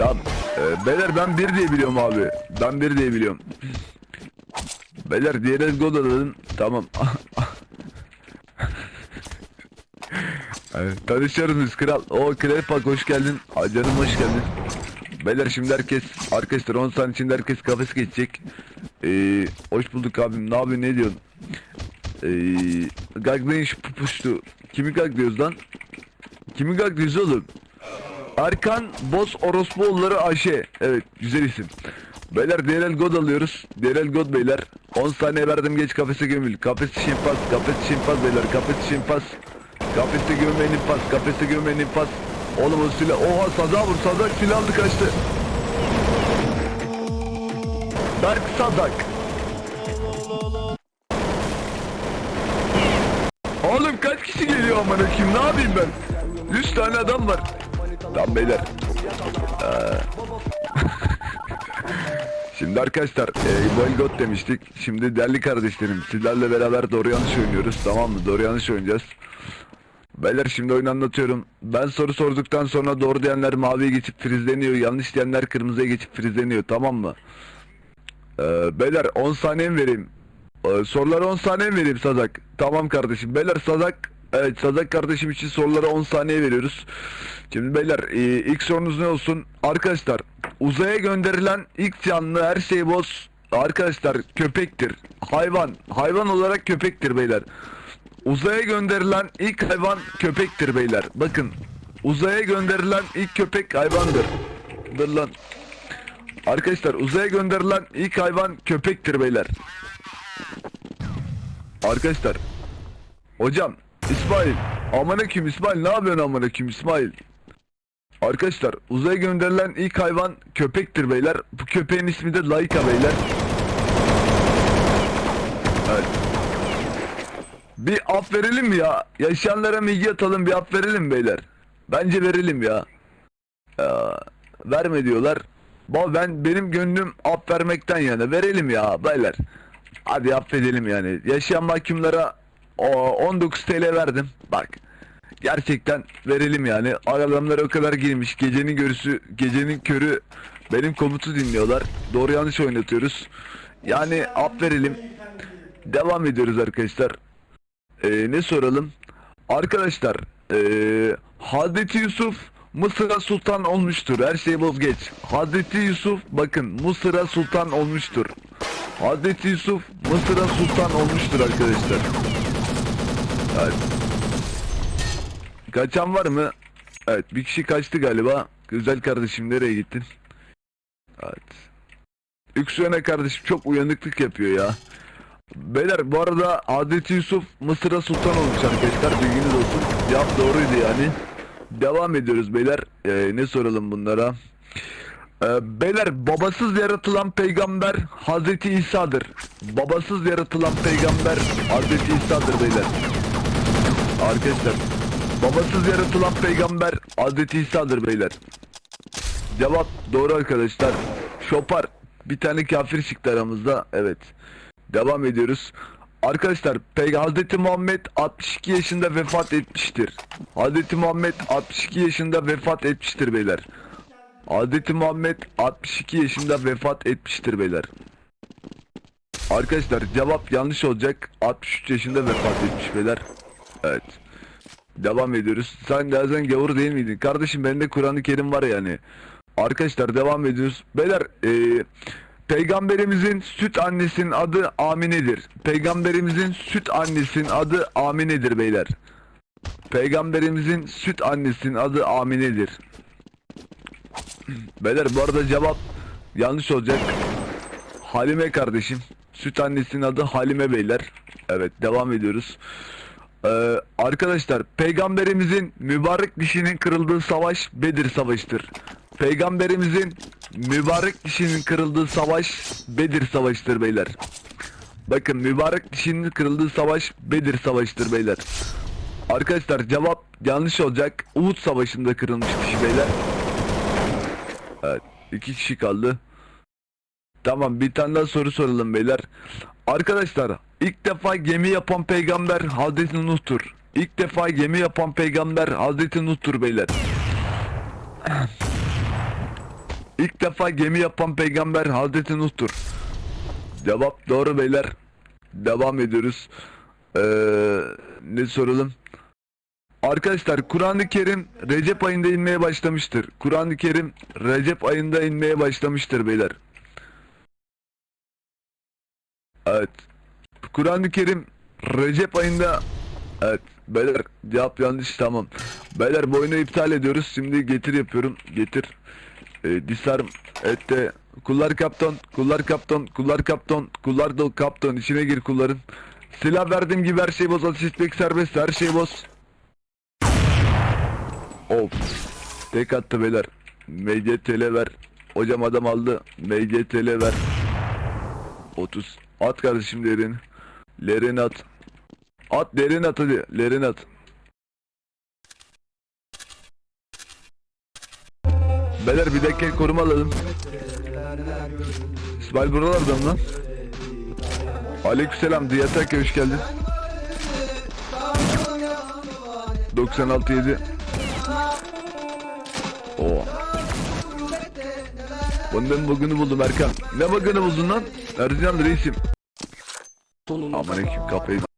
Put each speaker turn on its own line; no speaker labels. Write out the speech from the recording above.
Tamam. Ee, beyler ben bir diye biliyorum abi. Ben bir diye biliyorum. Beyler diğer el god alalım. Tamam. Evet, tanışıyoruz kral. O Krepak hoş geldin. Aa, Canım hoş geldin. Beyler şimdi herkes arkadaşlar 10 saniye içinde herkes kafes geçecek. Ee, hoş bulduk abim. Ne yapıyorsun? Ne diyorsun? Ee, gaglayın şu pupuştu. Kimi gaglıyoruz lan? Kimi gaglıyoruz oğlum? Erkan Boz Orospuoğulları Ayşe. Evet güzel isim. Beyler DLL God alıyoruz. DLL God beyler. 10 saniye verdim geç kafese gömül. Kafes şinfaz. Kafes şinfaz beyler. Kafes şinfaz. Kafeste gömmeyin infaz. Kafeste gömmeyin infaz. Oğlum o silah. Oha saza vur saza silah aldı kaçtı. Berk Sadak. Oğlum kaç kişi geliyor amına kim? Ne yapayım ben? 100 tane adam var. Tamam beyler. Ee, Şimdi arkadaşlar e, Boygot demiştik. Şimdi değerli kardeşlerim sizlerle beraber doğru yanlış oynuyoruz. Tamam mı? Doğru yanlış oynayacağız. Beyler şimdi oyunu anlatıyorum. Ben soru sorduktan sonra doğru diyenler maviye geçip frizleniyor. Yanlış diyenler kırmızıya geçip frizleniyor. Tamam mı? Ee, beyler 10 saniye vereyim? Ee, sorulara 10 saniye vereyim Sadak? Tamam kardeşim. Beyler Sadak Evet Sadak kardeşim için sorulara 10 saniye veriyoruz. Şimdi beyler e, ilk sorunuz ne olsun? Arkadaşlar uzaya gönderilen ilk canlı her şey boz. Arkadaşlar köpektir. Hayvan. Hayvan olarak köpektir beyler. Uzaya gönderilen ilk hayvan köpektir beyler. Bakın. Uzaya gönderilen ilk köpek hayvandır. Dur lan. Arkadaşlar uzaya gönderilen ilk hayvan köpektir beyler. Arkadaşlar. Hocam İsmail. Amına kim İsmail ne yapıyorsun amına kim İsmail? Arkadaşlar uzaya gönderilen ilk hayvan köpektir beyler. Bu köpeğin ismi de Laika beyler. Evet. Bir af verelim ya? Yaşayanlara bilgi atalım bir af verelim beyler. Bence verelim ya. ya verme diyorlar. Ba ben benim gönlüm af vermekten yana. Verelim ya beyler. Hadi affedelim yani. Yaşayan mahkumlara o, 19 TL verdim. Bak. Gerçekten verelim yani. Adamlar o kadar girmiş. Gecenin görüsü, gecenin körü benim komutu dinliyorlar. Doğru yanlış oynatıyoruz. Yani af verelim. Devam ediyoruz arkadaşlar. Ee, ne soralım? Arkadaşlar, ee, Hazreti Yusuf Mısır'a sultan olmuştur. Her şey vazgeç. Hazreti Yusuf bakın Mısır'a sultan olmuştur. Hazreti Yusuf Mısır'a sultan olmuştur arkadaşlar. Evet. Kaçan var mı? Evet bir kişi kaçtı galiba. Güzel kardeşim nereye gittin? Evet. Üksüyene kardeşim çok uyanıklık yapıyor ya. Beyler bu arada Hazreti Yusuf Mısır'a sultan olmuş arkadaşlar bilginiz olsun. Cevap doğruydu yani. Devam ediyoruz beyler. Ee, ne soralım bunlara? Ee, beyler babasız yaratılan peygamber Hazreti İsa'dır. Babasız yaratılan peygamber Hazreti İsa'dır beyler. Arkadaşlar babasız yaratılan peygamber Hazreti İsa'dır beyler. Cevap doğru arkadaşlar. Şopar bir tane kafir çıktı aramızda. Evet. Devam ediyoruz. Arkadaşlar Hazreti Muhammed 62 yaşında vefat etmiştir. Hazreti Muhammed 62 yaşında vefat etmiştir beyler. Hazreti Muhammed 62 yaşında vefat etmiştir beyler. Arkadaşlar cevap yanlış olacak. 63 yaşında vefat etmiş beyler. Evet. Devam ediyoruz. Sen Gazen gavur değil miydin? Kardeşim bende Kur'an-ı Kerim var yani. Arkadaşlar devam ediyoruz. Beyler eee Peygamberimizin süt annesinin adı Amine'dir. Peygamberimizin süt annesinin adı Amine'dir beyler. Peygamberimizin süt annesinin adı Amine'dir. Beyler bu arada cevap yanlış olacak. Halime kardeşim. Süt annesinin adı Halime beyler. Evet devam ediyoruz. Ee, arkadaşlar peygamberimizin mübarek dişinin kırıldığı savaş Bedir savaşıdır. Peygamberimizin mübarek dişinin kırıldığı savaş Bedir savaşıdır beyler. Bakın mübarek dişinin kırıldığı savaş Bedir savaşıdır beyler. Arkadaşlar cevap yanlış olacak. Uhud savaşında kırılmış dişi beyler. Evet iki kişi kaldı. Tamam bir tane daha soru soralım beyler. Arkadaşlar ilk defa gemi yapan peygamber Hazreti Nuh'tur. İlk defa gemi yapan peygamber Hazreti Nuh'tur beyler. İlk defa gemi yapan peygamber Hazreti Nuh'tur. Cevap doğru beyler. Devam ediyoruz. Ee, ne soralım? Arkadaşlar Kur'an-ı Kerim Recep ayında inmeye başlamıştır. Kur'an-ı Kerim Recep ayında inmeye başlamıştır beyler. Evet. Kur'an-ı Kerim Recep ayında Evet beyler cevap yanlış tamam. Beyler bu oyunu iptal ediyoruz. Şimdi getir yapıyorum. Getir. Ee, disarm ette kullar kaptan kullar kaptan kullar kaptan kullar da kaptan içine gir kulların. Silah verdiğim gibi her şey boz etmek serbest her şey boz. Of. Tek attı beyler. MCTL ver. Hocam adam aldı. MCTL ver. 30. At kardeşim derin. Lerin at. At derin at hadi. Lerin at. Beyler bir dakika koruma alalım. İsmail buralarda mı lan? Aleykümselam Diyatak hoş geldin. 96 7 Oo. Bundan bugünü buldum Erkan. Ne bugünü buldun lan? Ercan reisim. Aman ekim kafayı